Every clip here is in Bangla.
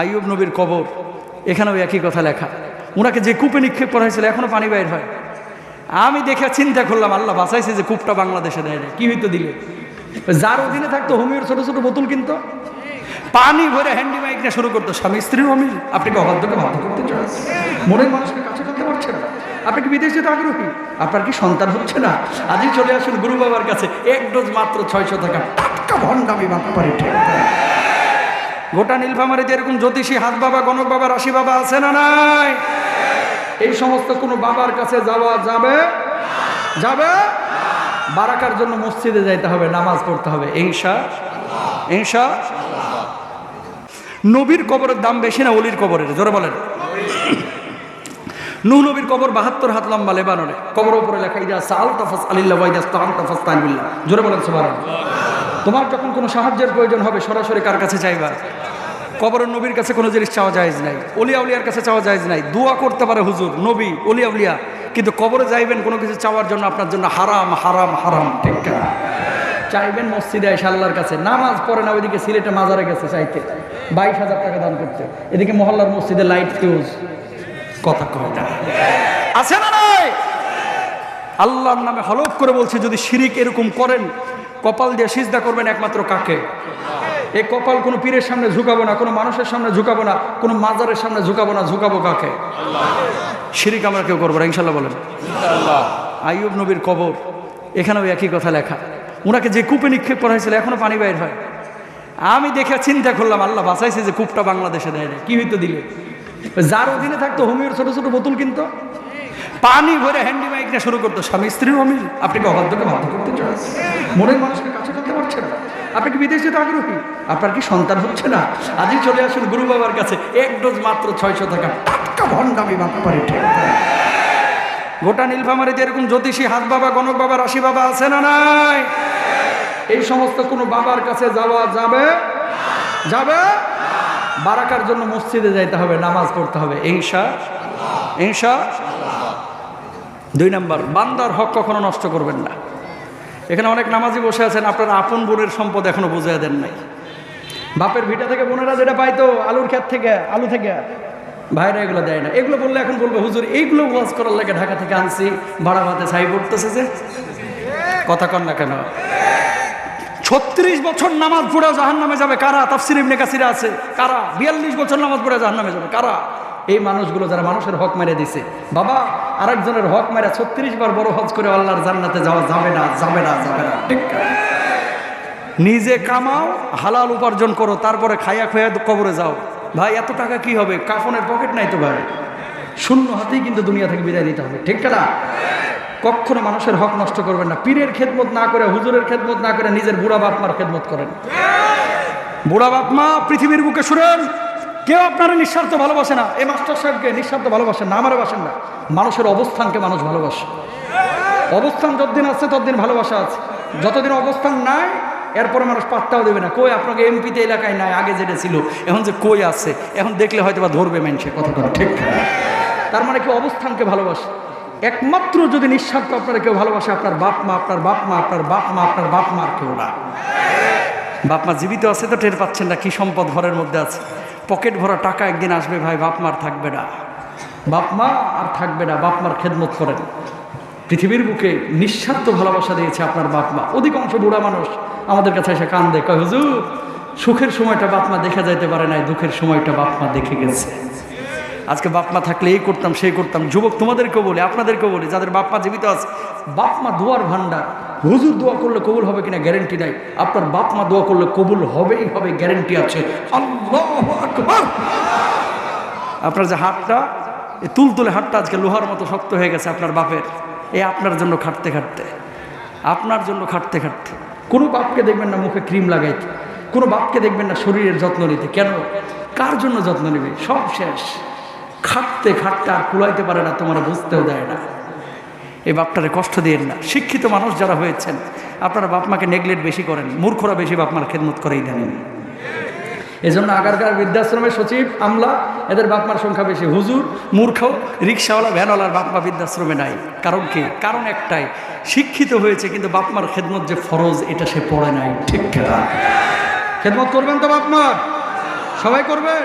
আইয়ুব নবীর কবর, এখানেও একই কথা লেখা। ওনাকে যে কূপে নিক্ষেপ করা হয়েছিল, এখনও পানি বাইর হয়। আমি দেখে চিন্তা করলাম, আল্লাহ বাঁচাইছে যে কূপটা বাংলাদেশে দেয় না কি হইতো দিলে? যার অধীনে থাকতো হোমিওর ছোট ছোট বোতল কিনতো। পানি ভরে হ্যান্ডি মাইক নিয়ে শুরু করতো, স্বামী স্ত্রীর অমিল আপনি কি অবাধ্যকে বাধ্য করতে চান? মনের মানুষকে কাছে করতে পারছেন না। আপনি কি বিদেশে তো আগ্রহী? আপনার কি সন্তান হচ্ছে না? আজই চলে আসুন গুরু বাবার কাছে, এক ডোজ মাত্র ছয়শো টাকা। টাটকা ভণ্ডামি বাবা পারে গোটা নীলফামারিতে এরকম জ্যোতিষী হাত বাবা, গণক বাবা, রাশি বাবা আছে না নাই? এই সমস্ত কোনো বাবার কাছে যাওয়া যাবে? যাবে? বারাকার জন্য মসজিদে যাইতে হবে, নামাজ পড়তে হবে। ইনশা ইনশা। নবীর কবরের দাম বেশি না অলির কবরের? জোরে বলেন। নূহ নবীর কবর বাহাত্তর হাত লম্বা লেবাননে। কবর উপরে লেখা, ইদা সাল তাফাস আলিল্লাহ ওয়াইদা স্তান তাফাস তানবিল্লাহ জোরে বলেন সুবহানাল্লাহ। তোমার যখন কোনো সাহায্যের প্রয়োজন হবে, সরাসরি কার কাছে চাইবা কবরের নবীর কাছে কোনো জিনিস চাওয়া জায়েজ নাই। অলিয়া উলিয়ার কাছে চাওয়া জায়েজ নাই। দোয়া করতে পারে হুজুর, নবী অলিয়া উলিয়া কিন্তু কবরে যাইবেন কোনো কিছু চাওয়ার জন্য আপনার জন্য হারাম হারাম হারাম, ঠিক চাইবেন মসজিদে এসে আল্লাহর কাছে। নামাজ পড়ে না, ওইদিকে সিলেটে মাজারে গেছে চাইতে। বাইশ হাজার টাকা দান করতে। এদিকে মহল্লার মসজিদে লাইট ফিউজ কথা কয় আছে না নাই? আল্লাহর নামে হলফ করে বলছে, যদি শিরিক এরকম করেন কপাল দিয়ে সিজদা করবেন একমাত্র কাকে? এই কপাল কোনো পীরের সামনে ঝুঁকাবো না কোনো মানুষের সামনে ঝুঁকাবো না কোনো মাজারের সামনে ঝুঁকাবো না ঝুঁকাবো কাকে? শিরিক আমরা কেউ করব না ইনশাল্লাহ বলেন। আইয়ুব নবীর কবর এখানেও একই কথা লেখা। ওনাকে যে কূপে নিক্ষেপ করা হয়েছিল এখনও পানি বাইর হয়। আমি দেখে চিন্তা করলাম আল্লাহ বাঁচাইছে যে কূপটা বাংলাদেশে দেয় না কি হইতো দিলে? যার অধীনে থাকতো হোমিওর ছোট ছোট বোতল কিনতো। পানি ভরে হ্যান্ডি মাইক নিয়ে শুরু করতো। স্বামী স্ত্রীর অমিল। আপনি কি অবাধ্যকে বাধ্য করতে চান? মনের মানুষকে কাছে করতে পারছেন না। আপনি কি বিদেশে আগ্রহী? আপনার কি সন্তান হচ্ছে না? আজই চলে আসুন গুরু বাবার কাছে। এক ডোজ মাত্র ছয়শো টাকা। টাটকা ভণ্ডামি বাবা পারে গোটা নীলফামারিতে এরকম জ্যোতিষী হাত বাবা, গণক বাবা, রাশি বাবা আছে না নাই? এই সমস্ত কোনো বাবার কাছে যাওয়া যাবে? যাবে? বারাকার জন্য মসজিদে যাইতে হবে, নামাজ পড়তে হবে। ইনশা ইনশা দুই নাম্বার, বান্দার হক কখনো নষ্ট করবেন না। এখানে অনেক নামাজি বসে আছেন, আপনার আপন বোনের সম্পদ এখনও বুঝিয়ে দেন নাই। বাপের ভিটা থেকে বোনেরা যেটা পাইতো, আলুর ক্ষেত থেকে, আলু থেকে, ভাইরা এগুলো দেয় না। এগুলো বললে এখন বলব, হুজুর, এইগুলো ওয়াজ করার লাগে ঢাকা থেকে আনছি, ভাড়া ভাতে ছাই পড়তেছে যে। কথা কন না কেন? ছত্রিশ বছর নামাজ পড়ে জাহান নামে যাবে। কারা? তাফসির ইবনে কাসিরে আছে। কারা? বিয়াল্লিশ বছর নামাজ পড়ে জাহান নামে যাবে। কারা? এই মানুষগুলো যারা মানুষের হক মেরে দিছে। বাবা, আরেকজনের হক মেরে ছত্রিশ বার বড় হজ করে আল্লাহর জান্নাতে যাওয়া যাবে না যাবে না যাবে না। ঠিক। নিজে কামাও, হালাল উপার্জন করো, তারপরে খাইয়া খাইয়া কবরে যাও। ভাই, এত টাকা কি হবে? কাফনের পকেট নাই তো ভাই। শূন্য হাতেই কিন্তু দুনিয়া থেকে বিদায় নিতে হবে। ঠিক না? কখনো মানুষের হক নষ্ট করবেন না। পীরের খেদমত না করে, হুজুরের খেদমত না করে নিজের বুড়া বাপমার খেদমত করেন। বুড়া বাপমা পৃথিবীর বুকে শুনেন কেউ আপনারা নিঃস্বার্থ ভালোবাসে না। এই মাস্টার সাহেবকে নিঃস্বার্থ ভালোবাসেন না, আমারে বাসেন না। মানুষের অবস্থানকে মানুষ ভালোবাসে। অবস্থান যতদিন আছে, ততদিন ভালোবাসা আছে। যতদিন অবস্থান নাই, এরপরে মানুষ পাত্তাও দেবে না। কই, আপনাকে এমপিতে এলাকায় নাই, আগে যেটা ছিল, এখন যে কই আছে, এখন দেখলে হয়তো বা ধরবে মেনছে কথাটা, ঠিক তার মানে কি অবস্থানকে ভালোবাসে? একমাত্র যদি নিঃস্বার্থ আপনারা কেউ ভালোবাসে, আপনার বাপ মা, আপনার বাপ মা, আপনার বাপ মা, আপনার বাপ মার কেউ না। বাপ মা জীবিত আছে তো, টের পাচ্ছেন না কি সম্পদ ঘরের মধ্যে আছে। পকেট ভরা টাকা একদিন আসবে, ভাই বাপমার থাকবে না। বাপমা আর থাকবে না বাপমার খেদমত করেন। পৃথিবীর বুকে নিঃস্বার্থ ভালোবাসা দিয়েছে আপনার বাপমা অধিকাংশ বুড়া মানুষ আমাদের কাছে এসে কান্দে, কয়, হুজুর, সুখের সময়টা বাপমা দেখা যাইতে পারে নাই, দুঃখের সময়টা বাপমা দেখে গেছে। আজকে বাপ মা থাকলে এই করতাম, সেই করতাম। যুবক তোমাদেরকেও বলি, আপনাদেরকেও বলি, যাদের বাপ মা জীবিত আছে, বাপ মা দোয়ার ভান্ডার, হুজুর দোয়া করলে কবুল হবে কিনা গ্যারেন্টি নাই। আপনার বাপ মা দোয়া করলে কবুল হবেই হবে গ্যারেন্টি আছে। আপনার যে হাতটা, এই তুলতুলে হাতটা আজকে লোহার মতো শক্ত হয়ে গেছে আপনার বাপের। এ আপনার জন্য খাটতে খাটতে, আপনার জন্য খাটতে খাটতে। কোনো বাপকে দেখবেন না মুখে ক্রিম লাগাইতে, কোনো বাপকে দেখবেন না শরীরের যত্ন নিতে। কেন? কার জন্য যত্ন নেবে? সব শেষ। খাটতে খাটতে আর কুলাইতে পারে না, তোমার বুঝতেও দেয় না। এই বাপটারে কষ্ট দিয়ে না। শিক্ষিত মানুষ যারা হয়েছেন, আপনারা বাপ মাকে নেগলেক্ট বেশি করেন, মূর্খরা বেশি বাপ মার খেদমত করেই দেন। এই জন্য আগারকার বৃদ্ধাশ্রমের সচিব আমলা, এদের বাপমার সংখ্যা বেশি। হুজুর, মূর্খ, রিক্সাওয়ালা, ভ্যানওয়ালার বাপমা বৃদ্ধাশ্রমে নাই। কারণ কি? কারণ একটাই, শিক্ষিত হয়েছে, কিন্তু বাপমার খেদমত যে ফরজ, এটা সে পড়ে নাই। ঠিক খেদমত করবেন তো বাপমার সবাই করবেন?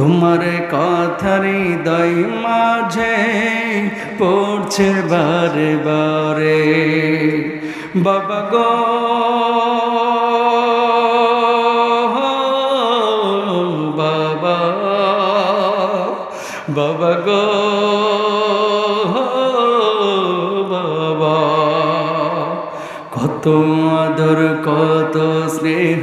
তোমার কথার হৃদয় মাঝে পড়ছে বারে বারে। বাবা গো, বাবা বাবা গো, বাবা। কত আদর, কত স্নেহ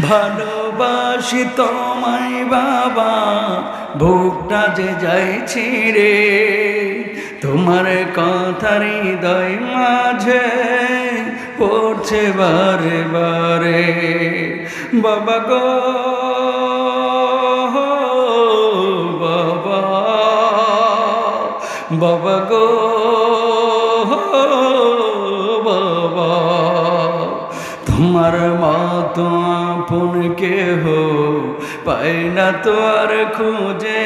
ভালোবাসি তোমায় বাবা বুকটা যে যাইছি রে, তোমার কথার হৃদয় মাঝে পড়ছে বারে বারে। বাবা গো, বাবা বাবা গো। তোমার মতো আপন কেহ পাই না তো আর খুঁজে।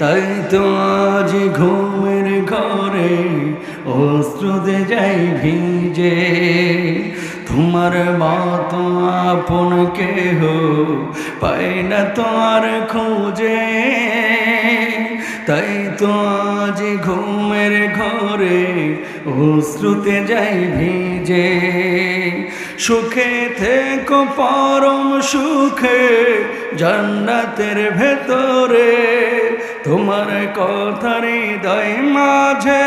তাই তো আজ ঘুমের ঘরে অস্ত্রতে যাই ভিজে। তোমার মতো আপন কেহ পাই না তো খোঁজে। তাই তো আজ ঘুমের ঘরে অশ্রুতে যাই ভিজে। সুখে থেকো পরম সুখে জান্নাতের ভেতরে, তোমার কথার হৃদয় মাঝে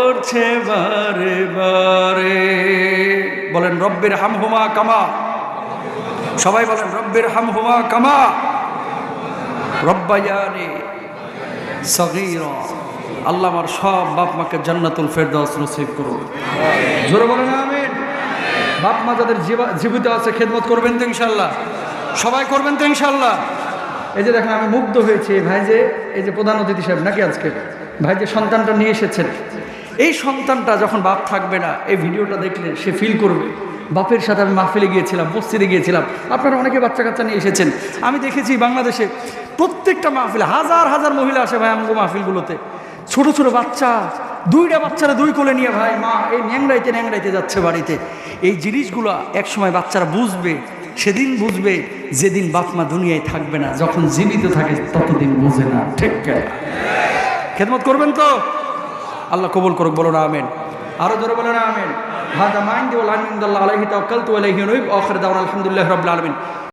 পড়ছে বারে বারে। বলেন, রব্বের হাম হুমা কামা। সবাই বলেন, রব্বের হাম হুমা কামা। রব্বায়ানি সগীর। আল্লাহ আমার সব বাপ মাকে জান্নাতুল ফেরদাউস নসিব করুন। জোরে বলেন, আমিন। বাপ মা যাদের জীবা- জীবিত আছে, খেদমত করবেন তো ইনশাল্লাহ সবাই করবেন তো ইনশাল্লাহ এই যে দেখেন, আমি মুগ্ধ হয়েছি। ভাই যে, এই যে প্রধান অতিথি সাহেব, নাকি আজকে? ভাই যে সন্তানটা নিয়ে এসেছেন। এই সন্তানটা যখন বাপ থাকবে না, এই ভিডিওটা দেখলে সে ফিল করবে। বাপের সাথে আমি মাহফিলে গিয়েছিলাম, মসজিদে গিয়েছিলাম। আপনারা অনেকে বাচ্চা কাচ্চা নিয়ে এসেছেন। আমি দেখেছি বাংলাদেশে প্রত্যেকটা মাহফিলে হাজার হাজার মহিলা আসে ভাই আমগো মাহফিলগুলোতে। ছোট ছোট বাচ্চা, দুইটা বাচ্চারা দুই কোলে নিয়ে ভাই মা এই ন্যাংড়াইতে ন্যাংড়াইতে যাচ্ছে বাড়িতে। এই জিনিসগুলো একসময় বাচ্চারা বুঝবে, সেদিন বুঝবে, যেদিন বাপ মা দুনিয়ায় থাকবে না, যখন জীবিত থাকে ততদিন বুঝে না, ঠিক খেদমত করবেন তো? আল্লাহ কবুল করুক বলো না আমেন। আরও ধরে বলো না আমেন। হাদা মাইন্দি আলহামদুল্লাহ আমিন আলাইহি তাওয়াক্কালতু আলাইহি নুইব। আখির দাওয়ান আলহামদুলিল্লাহি রাব্বিল আলামিন।